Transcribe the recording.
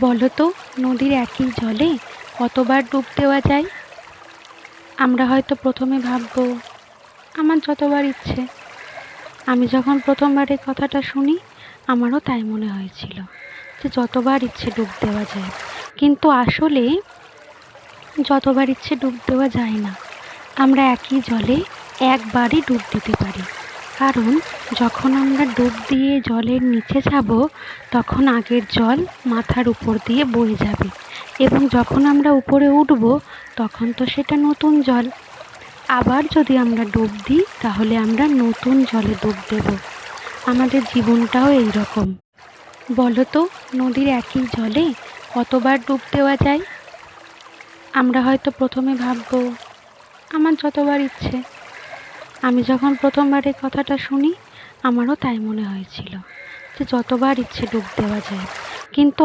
বলো তো, নদীর একই জলে কতবার ডুব দেওয়া যায়? আমরা হয়তো প্রথমে ভাববো, আমার যতবার ইচ্ছে। আমি যখন প্রথমবার এই কথাটা শুনি, আমারও তাই মনে হয়েছিল যে যতবার ইচ্ছে ডুব দেওয়া যায়। কিন্তু আসলে যতবার ইচ্ছে ডুব দেওয়া যায় না, আমরা একই জলে একবারই ডুব দিতে পারি। কারণ যখন আমরা ডুব দিয়ে জলের নিচে যাব, তখন আগের জল মাথার উপর দিয়ে বয়ে যাবে এবং যখন আমরা উপরে উঠব, তখন তো সেটা নতুন জল। আবার যদি আমরা ডুব দিই, তাহলে আমরা নতুন জলে ডুব দেব। আমাদের জীবনটাও এই রকম। বলো তো, নদীর একই জলে কতবার ডুব দেওয়া যায়? আমরা হয়তো প্রথমে ভাববো, আমার যতবার ইচ্ছে। আমি যখন প্রথমবার এই কথাটা শুনি, আমারও তাই মনে হয়েছিল যে যতবার ইচ্ছে ডুব দেওয়া যায়। কিন্তু